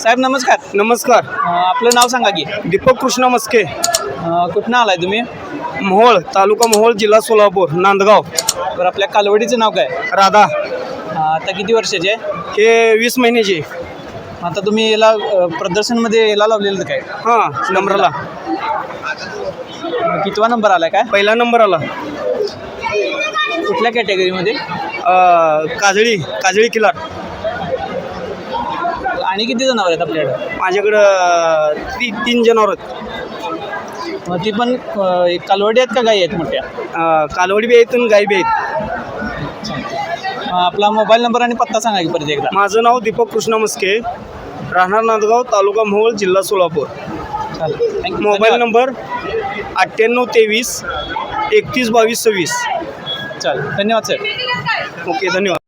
साहेब नमस्कार. नमस्कार. अ, आपलं नाव सांगा की. दीपक कृष्ण मस्के. अ, कुठनं आलाय तुम्ही? मोहोळ तालुका मोहोळ जिल्हा सोलापूर नांदगाव. बरं आपल्या कालवडीचं नाव काय? राधा. अ, आता किती वर्षाचे आहे? हे वीस महिन्याचे. आता तुम्ही याला अ, प्रदर्शनमध्ये याला लावलेलं काय? हां नंबरला. कितवा नंबर आलाय काय? पहिला नंबर आला. कुठल्या कॅटेगरीमध्ये अं, काजळी काजळी किल्लार आणि किती जनावर आहेत आपल्याकडं? माझ्याकडं ती तीन जनावर आहेत. मग ती पण अ, एक कालवडी आहेत का गाई आहेत मोठ्या? कालवडी बी आहेत आणि गाई बी आहेत. अ, आपला मोबाईल नंबर आणि पत्ता सांगा की परत एकदा. माझं नाव दीपक कृष्ण मस्के. राहणार नांदगाव तालुका मोहोळ जिल्हा सोलापूर. चालेल. मोबाईल नंबर अठ्ठ्याण्णव तेवीस एकतीस बावीस सव्वीस. चालेल. धन्यवाद सर. ओके धन्यवाद.